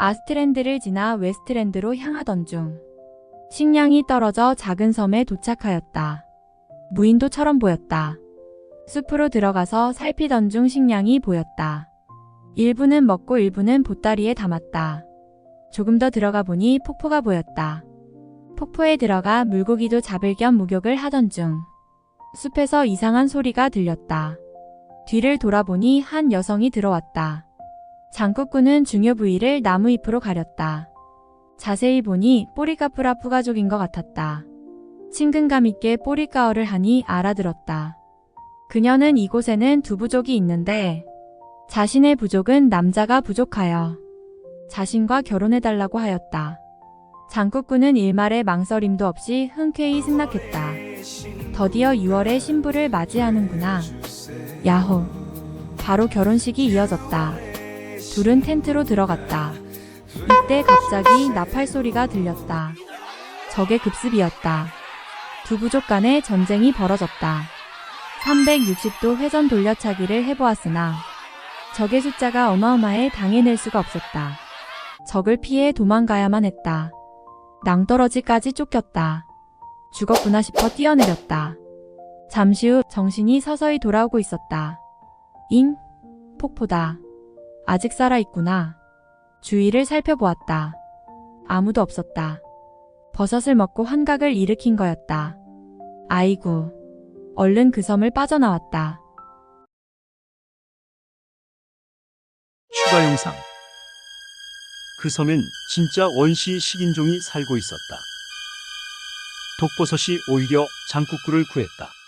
아스트랜드를 지나 웨스트랜드로 향하던 중 식량이 떨어져 작은 섬에 도착하였다. 무인도처럼 보였다. 숲으로 들어가서 살피던 중 식량이 보였다. 일부는 먹고 일부는 보따리에 담았다. 조금 더 들어가 보니 폭포가 보였다. 폭포에 들어가 물고기도 잡을 겸 목욕을 하던 중 숲에서 이상한 소리가 들렸다. 뒤를 돌아보니 한 여성이 들어왔다. 장국군은 중요 부위를 나무 잎으로 가렸다. 자세히 보니 뽀리카프라 푸가족인 것 같았다. 친근감 있게 뽀리카어를 하니 알아들었다. 그녀는 이곳에는 두 부족이 있는데 자신의 부족은 남자가 부족하여 자신과 결혼해달라고 하였다. 장국군은 일말의 망설임도 없이 흔쾌히 승낙했다. 드디어 6월에 신부를 맞이하는구나. 야호. 바로 결혼식이 이어졌다. 둘은 텐트로 들어갔다. 이때 갑자기 나팔 소리가 들렸다. 적의 급습이었다. 두 부족 간의 전쟁이 벌어졌다. 360도 회전 돌려차기를 해보았으나 적의 숫자가 어마어마해 당해낼 수가 없었다. 적을 피해 도망가야만 했다. 낭떠러지까지 쫓겼다. 죽었구나 싶어 뛰어내렸다. 잠시 후 정신이 서서히 돌아오고 있었다. 잉? 폭포다. 아직 살아있구나. 주위를 살펴보았다. 아무도 없었다. 버섯을 먹고 환각을 일으킨 거였다. 아이고. 얼른 그 섬을 빠져나왔다. 추가 영상. 그 섬엔 진짜 원시 식인종이 살고 있었다. 독버섯이 오히려 장국구를 구했다.